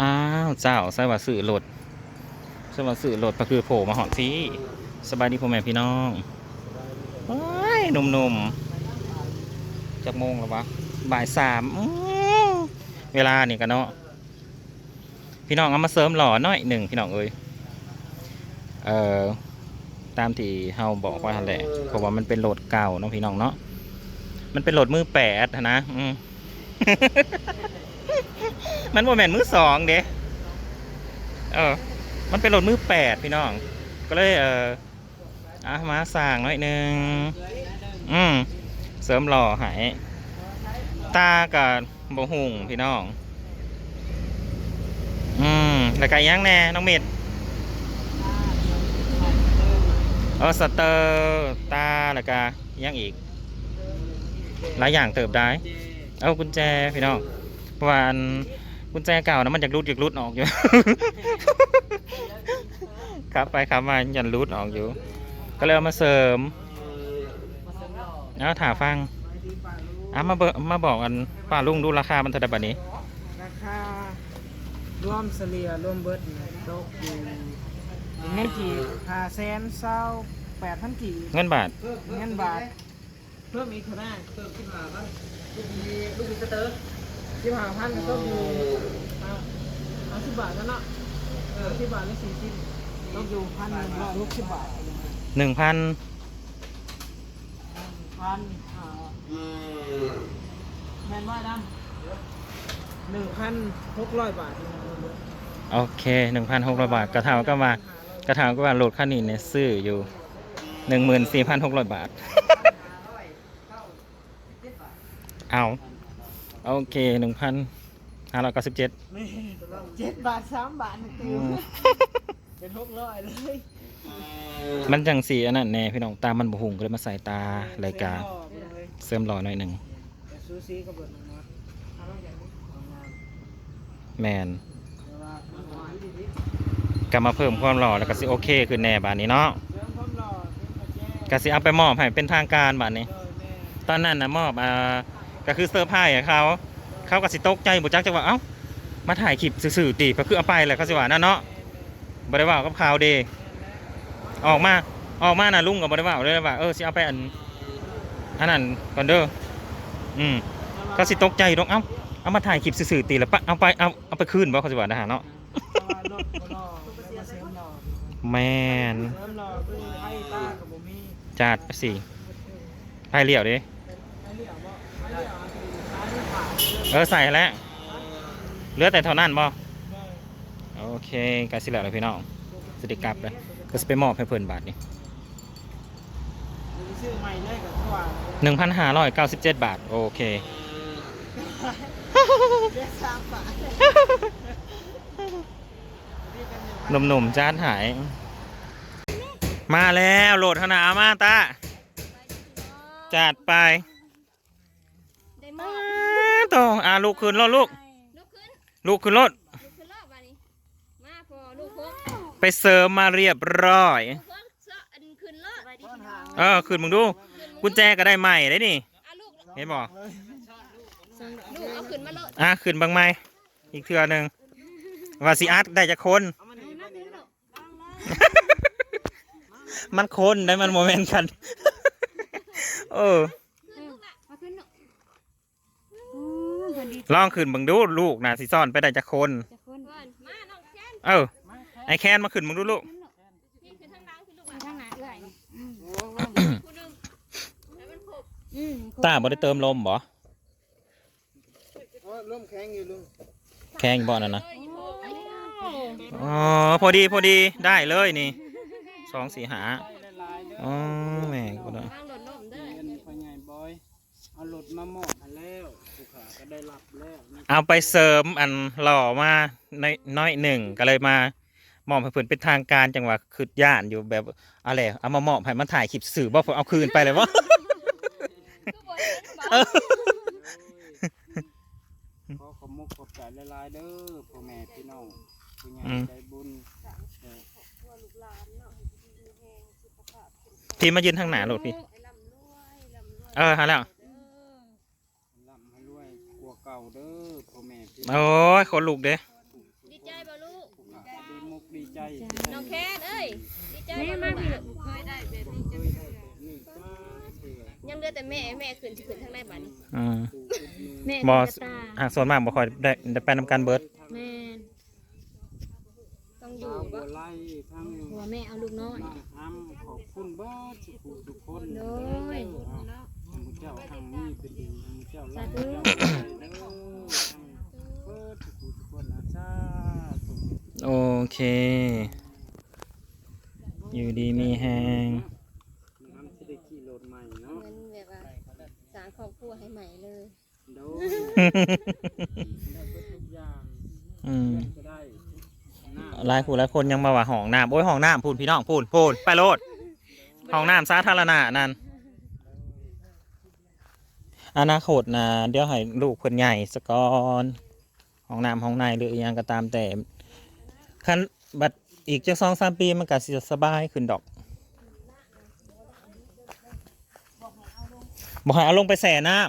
อ้าวเจ้าใส่ว่าสื่อรถใส่ว่าสื่อรถก็คือโผล่มาหอดที่สบายดีพ่อแม่พี่น้องว้ายหนุ่มๆจากโมงแล้ววะบ่ายสามเวลานี่กันเนาะพี่น้องเอามาเสริมหล่อหน่อยหนึ่งพี่น้องเอ้ยเอ่อตามที่เฮาบอกว่าแหละเพราะว่ามันเป็นโหลดเก่าเนาะพี่น้องเนาะมันเป็นโหลดมือแปดนนะอืม มันโมแมนมือสองเด้เออ มันเป็นรถมือแปดพี่น้อง ก็เลยเอออะมาสั่งหน่อยหนึงอืมเสริมหล่อหายตากับบหุงพี่น้อง อืมแล้วก็ยังแน่น้องเม็ดเออสเตอร์ตาแล้วก็ยังอีกหลายอย่างเติบได้ เอากุญแจพี่น้อง เพราะว่าอันกุญแจเก่านะมันอยากรูดอยากรูดออกอยู่ ครับไปครับมายันรูดออกอยู่ ก็เลยเอามาเสริมเอาถาฟังอะมาเบอมาบอกกันป้าลุงดูราคามันเท่าไหร่บัดนี้ ราคารวมเฉลี่ยรวมเบิดเนี่ยตกอยู่เงินกี่ห้าแสนเศร้าแปดพันกี่เงินบาท เงินบาท เพิ่มอีกเท่าไหร่เพิ่มขึ้นมาพันลูกมีลูกมีสเตอร์ สิบห้าพันก็อยู่อ่าเอาสิบบาทแล้วเนาะเออสิบบาทหรือสี่สิบต้องอยู่พันหนึ่งร้อยหกสิบบาทหนึ่งพันพันอ่าแมนว่าดำหนึ่งพันหกร้อยบาทโอเคหนึ่งพันหกร้อยบาท กระเทาก็มากระเทาก็ว่าโหลดค่านี้เนี่ยซื้ออยู่หนึ่งหมื่นสี่พันหกร้อยบาท เอา โอเคหนึ่งพันห้าร้อยเก้าสิบเจ็ดไม่เจ็ดบาทสามบาทนะติวเป็นหกร้อยเลยมันจังสีอันนั้นแน่พี่น้องตามันบุหุงก็เลยมาใส่ตาเลยกาเสริมหล่อหน่อยหนึ่งแต่ซูซีก็เบิดหนึ่งนะเอาลองอย่างนี้เอางามแมนแต่ว่ามันหวานดีกลับมาเพิ่มความหล่อแล้วก็สิโอเคขึ้นแน่บานนี้เนาะๆเรื่องความหล่อเป็นกระแจก็สิเอาไปมอบให้เป็นทางการบานนี้โดยแม่ตอนนั้นนะมอบอ่า ก็คือเซอร์ไพรส์ให้เขาเขาก็สิตกใจบุจักจังว่าเอ้ามาถ่ายคลิปสื่อๆตีก็คือเอาไปแหละเขาสิว่านั่นเนาะบริว่ากับข่าวเดออกมาออกมาน่ะลุงกับบริว่าเลยว่าเออสิเอาไปอันอันนั้นก่อนเด้ออืมเขาสิตกใจดอกเอ้าเอามาถ่ายคลิปสื่อๆตีแล้วปะเอาไปเอาเอาไปคืนบ่เขาสิว่านะฮะเนาะแต่ว่ารถบ่หล่อแล้วมาเสริมหล่อแมนเสริมหล่อคือไพ่ตากับบ่มีจัดไปสิไปเลี้ยวดิ ไพ่เหลี่ยมบ่ไพ่เหลี่ยมซ้ายหรือขวา เออใส่แล้วเหลือแต่เท่านั้นบ่โอเคกาสิแล้วเลยพี่น้องสติกลับเลยก็จะไปมอบให้เพื่อนบาทนี่หนึ่งพันห้าร้อยเก้าสิบเจ็ดบาท โอเคหนุ่มๆจานหาย มาแล้วโหลดธนามาตาจัดไป ได้มา อ่าลูกขึ้นรถลูก ลุกขึ้นลูกขึ้นรถลุกขึ้นรอบวันนี้มาพอลูกพกไปเสริมมาเรียบร้อยพกเสื้ออันขึ้นรอบไปดิเออขึ้นมึงดู กุญแจก็ได้ใหม่ได้นี่อะลูกเห็นบอกลูกเอาขึ้นมาเลยอะขึ้นบางไหมอีกเทือหนึ่งว่าสิอาร์ตได้จะคนเอามานี่มานั่งนี่ลูกมันคนได้มันโมเมนต์กัน เออ ขึ้นลูกละมาขึ้นลูกอืมพอดี ลองขึ้นเบังดูลูกนะสิซ่อนไปได้จะคน จะคนก่อนมาน้องแค้นเออไอแคนมาขึ้นมึงดูลูก นี่ขึ้นทางหลังขึ้นลูกมาละทางไหนเอ่ยอืมคู่หนึงให้มันครบอืมตาบ่ได้เติมลมบ่โอ้ยร่มแข็งอยู่ลุงแข้งบ่นั่นนะเอ้ยโอ้ยอ๋อ พอดีพอดีได้เลยนี่ สองสี่หาได้หลายๆเด้ออ๋อแหม่ก็ได้วางหล่นล่มเด้อ เรียนพ่อใหญ่บอย เอารถมามอบให้แล้วผู้ขาก็ ได้รับแล้วนี่เอาไปเสริมอันหล่อมาน้อยน้อยหนึ่งก็เลยมามอบให้เพิ่นเป็นทางการจังหวะคือย่านอยู่แบบอะไรเอามามอบให้มันถ่ายคลิปสื่อบ่เพิ่นเอาคืนไปเลยวะคือบ่เห็นบ่ขอขอบมุกขอบใจหลายๆเด้อพ่อแม่พี่น้องผู้ใหญ่อืมใจบุญเออพี่มายืนทางหน้าโหลดพี่ไอ้ลำรวยลำรวยเออหาแล้ว เออร่ำให้รวยกลัวเก่าเด้อพ่อแม่พี่โอ้ยขนลุกเด้ดีน้องแค่เอ้ยดีใจแม่บ่มาลูกพี่หลานเคยได้แบบนี้จังยังเหลือแต่แม่แม่ขึ้นสิขึ้นทางไหนบัดนี้อืมแม่บอกสตาหากส่วนมากบ่ค่อยได้ได้ไปนำกันเบิดแม่ต้องอยู่บ่ไล่ทั้งหัวแม่เอาลูกน้อยทำขอบคุณเบิร์ดสุขุทุกคน โดยทั้ง เจ้าทางนี้เป็นดีทั้งเจ้าสาล่างธุเจ้าใหญ่เด้อทั้งเบิร์ดสุขุทุกคนนะจ้าธุโอเค อยู่ดีมีแฮงน้ำที่ได้ขี่รถใหม่เนาะเหมือนแบบว่าสร้างครอบครัวให้ใหม่เลยโดยได้เบิดทุกอย่างอืมก็ได้หน้าหลายผู้หลายคนยังมาว่าห้องน้ำโอ้ยห้องน้ำพูนพี่น้องพูนพูนไปโลดห้องน้ำสาธารณะนั่น อนาคตนะเดี๋ยวให้ลูกเพิ่นใหญ่สกอนห้องน้ำห้องในหรืออยังก็ตามแต่คันบัดอีกจะสองสามปีมันก็สิสบายขึ้นดอกบอกให้เอาลงไปแส่น้ำ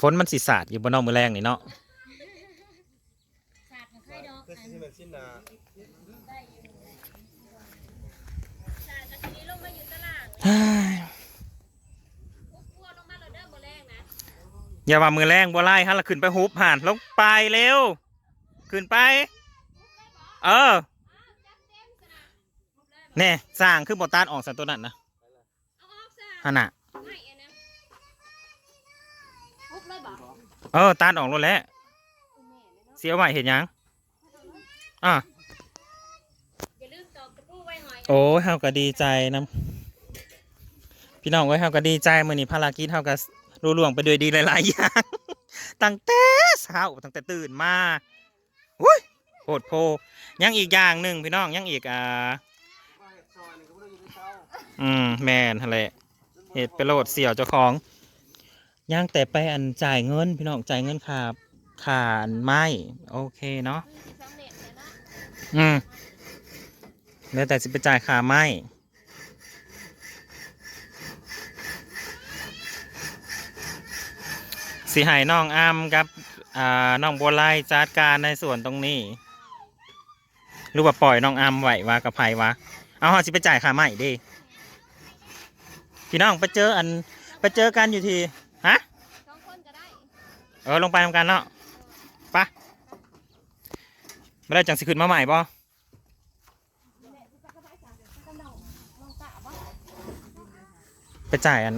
ฝนมันสิสาดอยู่บนนอกมือแรงนี่เนาะ เฮ้ย กลัวลงมาแล้วเด้ อบ่แรงนะอย่าว่ามือแรงบัวไล่ฮะละขึ้นไปฮุบห่านลงไปเร็ว ขึ้นไป เออแน่สร้างขึ้นบตานออกสันตัวนั้นนะเอาออกซะฮะน่ะให้อันนะปุ๊บเลยบ่เออตานออกรถแล้วเสียไว้เห็นยังอะอย่าลืมตอกตะปูไว้หน่อยโอ้ยเฮาก็ดีใจนะ พี่น้องเอ้ยเฮาก็ดีใจมื้อนี้ภารกิจเฮาก็รุ่ล่วงไปด้วยดีหลายๆอย่างตั้งแต่เช้าตั้งแต่ตื่นมาอุ้ยโคตรโพยังอีกอย่างหนึ่งพี่น้องยังอีกอ่าอืมแมนทะเลเหตุไปโหลดเสี่ยวเจ้าของย่างแต่ไปอันจ่ายเงิน พี่น้องจ่ายเงินค่าค่าอันไม้โอเคเนาะสำเร็จแล้วเนาะอืมแล้วแต่สิไปจ่ายค่าไม้ สิให้น้องอ้ำกับอ่าน้องบัวไล่จัดการในส่วนตรงนี้หรือว่าปล่อยน้องอ้ำไหววะกับไผวะเอาเฮาสิไปจ่ายค่าไม้เดิพี่น้องไปเจออันไปเจอกันอยู่ทีฮะสองคนก็ได้เออลงไปทำกันเนาะไปะไม่ได้จังสิขึ้นมาใหม่ป่ไปจ่ายอัน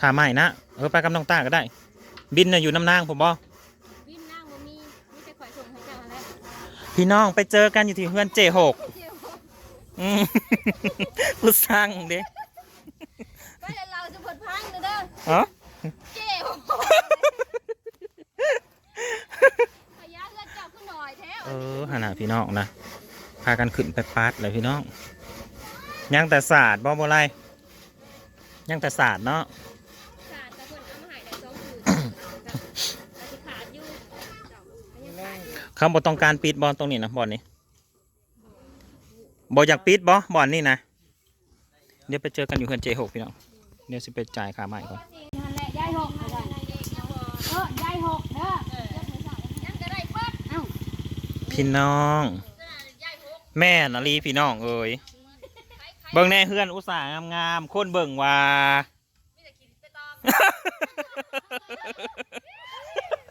ค่าใหม่นะเออไปกับน้องตาก็ได้ บินน่ะอยู่น้ำนางผมบอวินนางบ่มีมีแต่ข่อยส่งให้เจ้าหั่นแหละพี่น้องไปเจอกันอยู่ที่เพื่อนเจหกเดี๋ยวอืม ผู้สร้างเด้ก็เดี๋ยวเราจะเปิดพังเด้อเออเจ้โหขยะเลือดเจ้าขึ้นหน่อยแท้เออขนาดพี่น้องนะพากันขึ้นไปปัดเลยพี่น้องยังแต่ศาสตร์บ่บ่ไรยังแต่ศาสตร์เนาะ ขาดแต่เพิ่นเอามาให้ได้สองคืนแต่สิขาดอยู่เจ้าก็ยังขาดอยู่ เขาบอต้องการปิดบอลตรงนี้นะบอลนี้บออยากปิดบอบอลนี่นะเดี๋ยวไปเจอกันอยู่เฮือนเจหกพี่น้องเดี๋ยวสิไปจ่ายค่าใหม่ก่อนนั่นแหละยายหกนั่นแหละเออยายหกเด้อยังจะได้เปิดเอ้าพี่น้องยายหกแม่นาลีพี่น้องเอ้ยเบิ่งแน่เฮือนอุตส่าห์งามๆคนเบิ่งว่ามีแต่กินไปตอม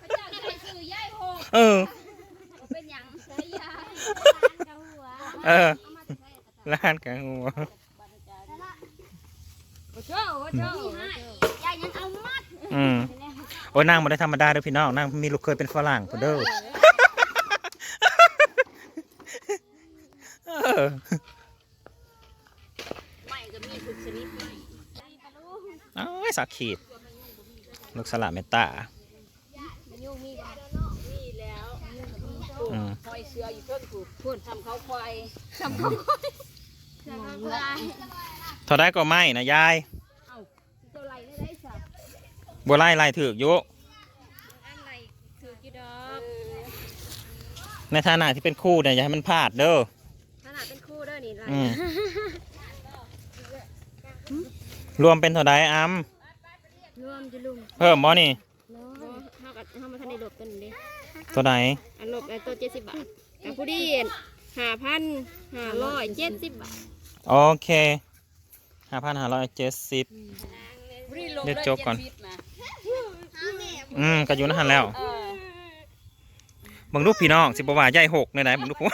พระเจ้าจะได้ซื้อยายหกเออ เป็นหยังใช้ยาย เจ้าหัว เออร้านกลางหัวอืมโอ้ยนางมาได้ธรรมดาเด้อพี่น้องนางมีลูกเคยเป็นฝรั่งพุ่นเด้อเอ้ยสักขีด ลูกสลัดเมตตาอืมคอยเสืออยู่เพิ่งถูกพูดทำเขาควาย ทำเขาควายทำเขาควายเท่าได้ก็ไม่นะยายตัวไรได้ได้สับบัวไล่ไล่ถือกอยุอันไรถือกี่ดอกในฐานะที่เป็นคู่เนี่ยอย่าให้มันพลาดเด้อ ขนาดเป็นคู่ด้วยนี่ไรอืม รวมเป็นเท่าไดอัมรวมจะลุงเพิ่มบ่นี่น้อเพราะยเฮากับเฮามาทันได้หลบตัวนี้เด้ตัวไหนอันหลบไอ้ตัว70บาทกับผู้ดี 5,570บาทโอเคห้าพันห้าร้อยเจ็ดสิบ เดี๋ยวจบก่อน อืมก็อยู่นั่นแล้วมึงลูกพี่น้องสิบว่าใหญ่หกเลยไหนมึงลูกผม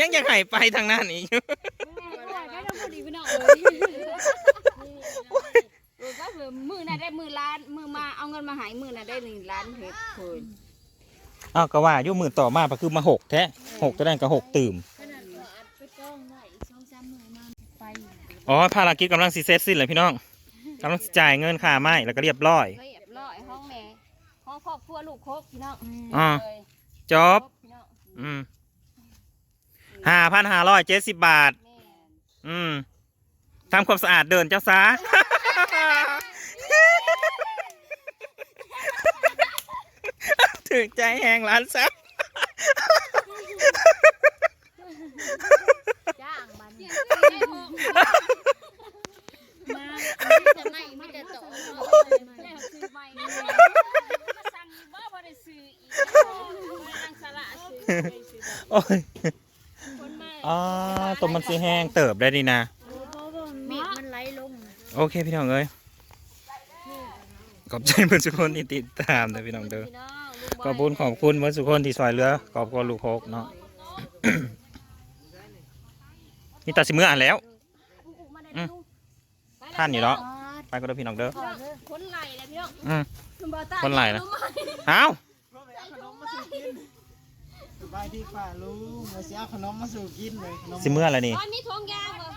ยังยังหายไปทางนั้นอีกก็ต้องพอดีพี่น้องเออก็คือมือน่ะได้มือล้าน มือมาเอาเงินมาหายมือน่ะได้หนึ่งล้านเฮ็ดเพิ่นอ้าวก็ว่าอยู่หมื่นต่อมาก็คือมาหกแท้หกตัวนั้นก็หกตื่มไปอ๋อภารกิจกำลังสิเสร็จสิ้นเลยพี่น้องกำลังสิจ่ายเงินค่าไม้แล้วก็เรียบร้อย เรียบร้อยห้องแม่ห้องครอบครัวลูกโคกพี่น้องอ่า เลยจบ พี่น้องอืมห้าพันห้าร้อยเจ็ดสิบบาท แม่ อืมทำความสะอาดเดินเจ้าซา ถึงใจแหงร้านซักจ้างมันมาจะไม่ไม่จะโตแล้วซื้อใหม่มาสั่งบ่บ่ได้ซื้ออีกบ่ได้สาระซื้อโอ้ยอ๋อตัวมันสีแห้งเติบได้ดีนะมีดมันไหลลงโอเคพี่น้องเอ้ยขอบใจเพื่อนทุกคนที่ติดตามนะพี่น้องเด้อ ขอบคุณขอบคุณเพื่อนทุกคนที่ซอยเหลือขอบคุณลูกโคกเนาะนี่ตัดสิมืออ่านแล้วอืมท่านอยู่เนาะไปก็เด้อพี่น้องเด้อคนไหลเลยพี่น้องอืมคนไหลนะเอ้าเพื่อไปเอาขนมมาสู่กินสบายที่ฝ่าลุงมาสิเอาขนมมาสู่กินเลยขนมสิมืออะไรนี่ตอนนี้ทงยางเหรอ